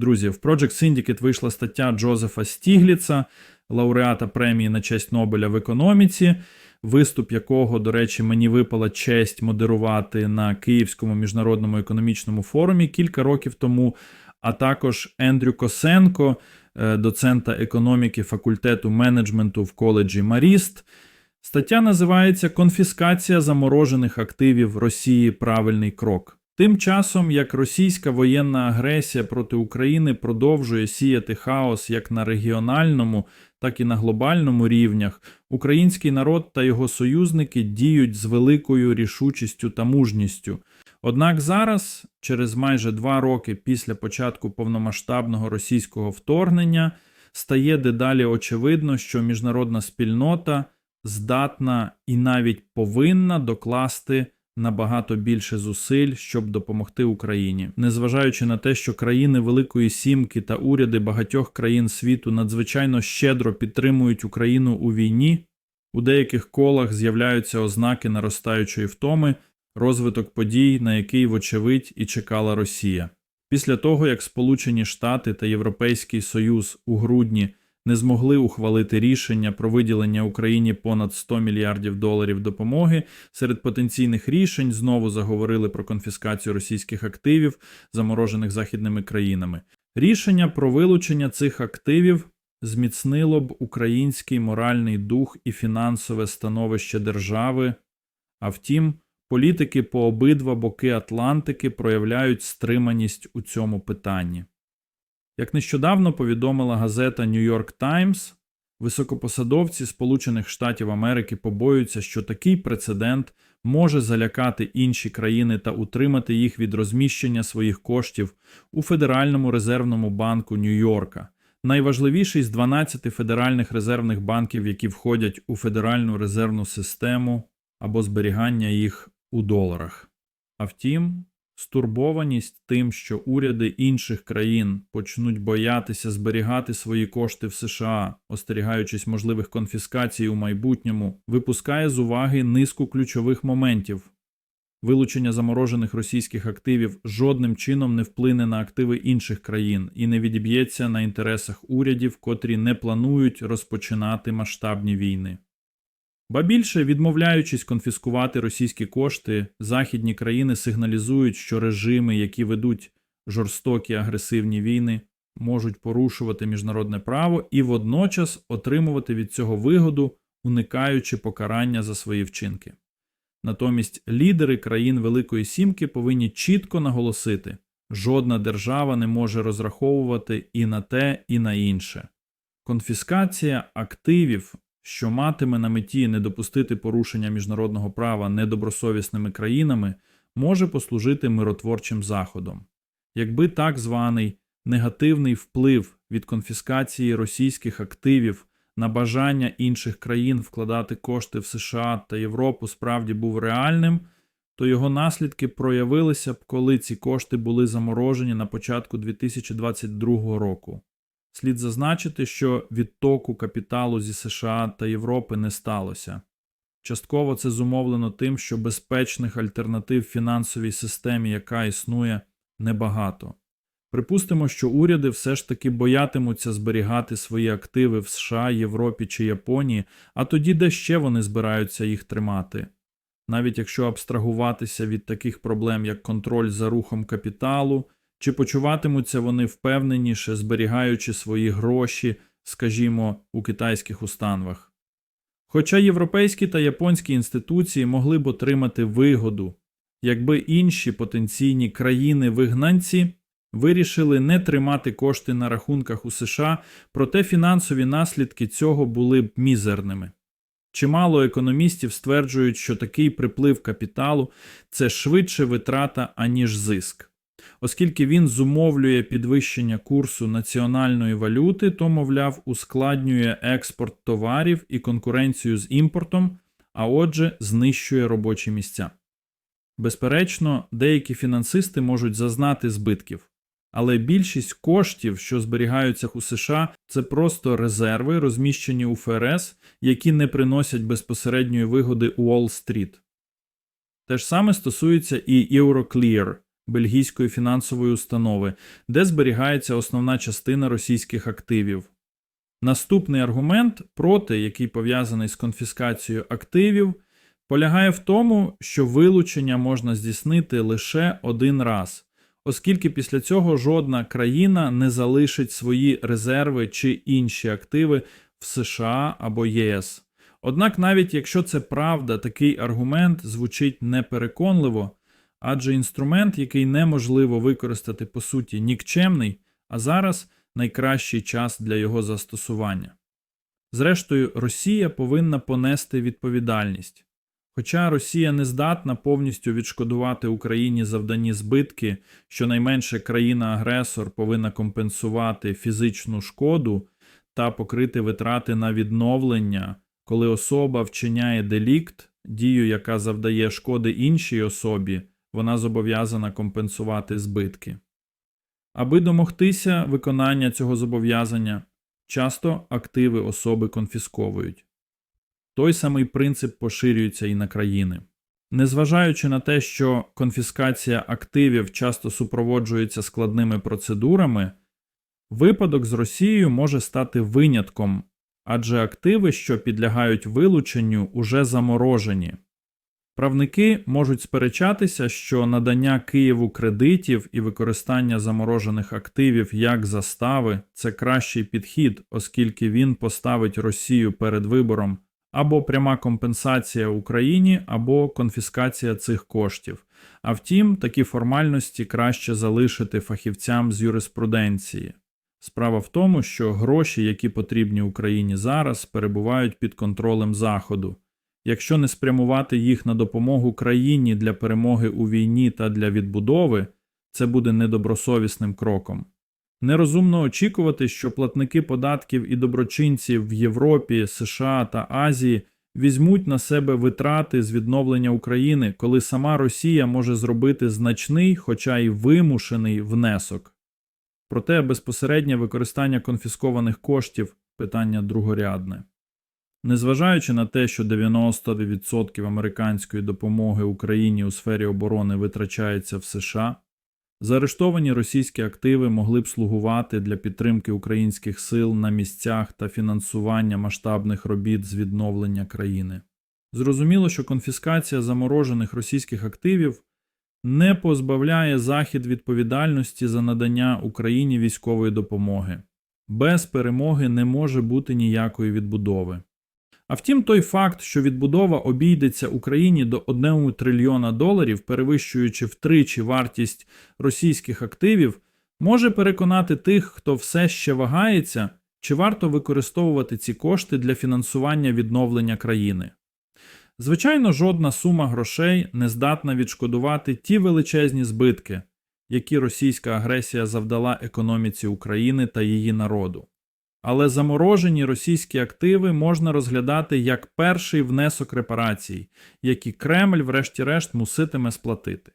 Друзі, в Project Syndicate вийшла стаття Джозефа Стігліца, лауреата премії на честь Нобеля в економіці, виступ якого, до речі, мені випала честь модерувати на Київському міжнародному економічному форумі кілька років тому, а також Ендрю Косенко, е, доцента економіки факультету менеджменту в коледжі Маріст. Стаття називається Конфіскація заморожених активів Росії правильний крок. Тим часом, як російська воєнна агресія проти України продовжує сіяти хаос як на регіональному, так і на глобальному рівнях, український народ та його союзники діють з великою рішучістю та мужністю. Однак зараз, через майже два роки після початку повномасштабного російського вторгнення, стає дедалі очевидно, що міжнародна спільнота здатна і навіть повинна докласти набагато більше зусиль, щоб допомогти Україні, незважаючи на те, що країни Великої Сімки та уряди багатьох країн світу надзвичайно щедро підтримують Україну у війні, у деяких колах з'являються ознаки наростаючої втоми, розвиток подій, на який, вочевидь, і чекала Росія. Після того, як Сполучені Штати та Європейський Союз у грудні не змогли ухвалити рішення про виділення Україні понад 100 мільярдів доларів допомоги. Серед потенційних рішень знову заговорили про конфіскацію російських активів, заморожених західними країнами. Рішення про вилучення цих активів зміцнило б український моральний дух і фінансове становище держави. А втім, політики по обидва боки Атлантики проявляють стриманість у цьому питанні. Як нещодавно повідомила газета New York Times, високопосадовці Сполучених Штатів Америки побоюються, що такий прецедент може залякати інші країни та утримати їх від розміщення своїх коштів у Федеральному резервному банку Нью-Йорка, найважливіший з 12 федеральних резервних банків, які входять у Федеральну резервну систему або зберігання їх у доларах. А втім, Стурбованість тим, що уряди інших країн почнуть боятися зберігати свої кошти в США, остерігаючись можливих конфіскацій у майбутньому, випускає з уваги низку ключових моментів. Вилучення заморожених російських активів жодним чином не вплине на активи інших країн і не відіб'ється на інтересах урядів, котрі не планують розпочинати масштабні війни. Ба більше, відмовляючись конфіскувати російські кошти, західні країни сигналізують, що режими, які ведуть жорстокі агресивні війни, можуть порушувати міжнародне право і водночас отримувати від цього вигоду, уникаючи покарання за свої вчинки. Натомість лідери країн Великої Сімки повинні чітко наголосити, жодна держава не може розраховувати і на те, і на інше. Конфіскація активів що матиме на меті не допустити порушення міжнародного права недобросовісними країнами, може послужити миротворчим заходом. Якби так званий негативний вплив від конфіскації російських активів на бажання інших країн вкладати кошти в США та Європу справді був реальним, то його наслідки проявилися б, коли ці кошти були заморожені на початку 2022 року. Слід зазначити, що відтоку капіталу зі США та Європи не сталося. Частково це зумовлено тим, що безпечних альтернатив фінансовій системі, яка існує, небагато. Припустимо, що уряди все ж таки боятимуться зберігати свої активи в США, Європі чи Японії, а тоді де ще вони збираються їх тримати. Навіть якщо абстрагуватися від таких проблем, як контроль за рухом капіталу, чи почуватимуться вони впевненіше, зберігаючи свої гроші, скажімо, у китайських установах? Хоча європейські та японські інституції могли б отримати вигоду, якби інші потенційні країни-вигнанці вирішили не тримати кошти на рахунках у США, проте фінансові наслідки цього були б мізерними. Чимало економістів стверджують, що такий приплив капіталу це швидше витрата, аніж зиск. Оскільки він зумовлює підвищення курсу національної валюти, то, мовляв, ускладнює експорт товарів і конкуренцію з імпортом, а отже, знищує робочі місця. Безперечно, деякі фінансисти можуть зазнати збитків, але більшість коштів, що зберігаються у США, це просто резерви, розміщені у ФРС, які не приносять безпосередньої вигоди Уолл-стріт. Те ж саме стосується і Euroclear – бельгійської фінансової установи, де зберігається основна частина російських активів. Наступний аргумент проти, який пов'язаний з конфіскацією активів, полягає в тому, що вилучення можна здійснити лише один раз, оскільки після цього жодна країна не залишить свої резерви чи інші активи в США або ЄС. Однак, навіть якщо це правда, такий аргумент звучить непереконливо, адже інструмент, який неможливо використати по суті нікчемний, а зараз найкращий час для його застосування. Зрештою, Росія повинна понести відповідальність. Хоча Росія не здатна повністю відшкодувати Україні завдані збитки, щонайменше країна-агресор повинна компенсувати фізичну шкоду та покрити витрати на відновлення, коли особа вчиняє делікт, дію, яка завдає шкоди іншій особі, вона зобов'язана компенсувати збитки. Аби домогтися виконання цього зобов'язання, часто активи особи конфісковують. Той самий принцип поширюється і на країни. Незважаючи на те, що конфіскація активів часто супроводжується складними процедурами, випадок з Росією може стати винятком, адже активи, що підлягають вилученню, уже заморожені. Правники можуть сперечатися, що надання Києву кредитів і використання заморожених активів як застави це кращий підхід, оскільки він поставить Росію перед вибором або пряма компенсація Україні, або конфіскація цих коштів. А втім, такі формальності краще залишити фахівцям з юриспруденції. Справа в тому, що гроші, які потрібні Україні зараз, перебувають під контролем Заходу. Якщо не спрямувати їх на допомогу країні для перемоги у війні та для відбудови, це буде недобросовісним кроком. Нерозумно очікувати, що платники податків і доброчинці в Європі, США та Азії візьмуть на себе витрати з відновлення України, коли сама Росія може зробити значний, хоча й вимушений внесок. Проте безпосереднє використання конфіскованих коштів питання другорядне. Незважаючи на те, що 90% американської допомоги Україні у сфері оборони витрачається в США, заарештовані російські активи могли б слугувати для підтримки українських сил на місцях та фінансування масштабних робіт з відновлення країни. Зрозуміло, що конфіскація заморожених російських активів не позбавляє Захід відповідальності за надання Україні військової допомоги. Без перемоги не може бути ніякої відбудови. А втім, той факт, що відбудова обійдеться Україні до 1 трильйона доларів, перевищуючи втричі вартість російських активів, може переконати тих, хто все ще вагається, чи варто використовувати ці кошти для фінансування відновлення країни. Звичайно, жодна сума грошей не здатна відшкодувати ті величезні збитки, які російська агресія завдала економіці України та її народу. Але заморожені російські активи можна розглядати як перший внесок репарацій, які Кремль, врешті-решт, муситиме сплатити.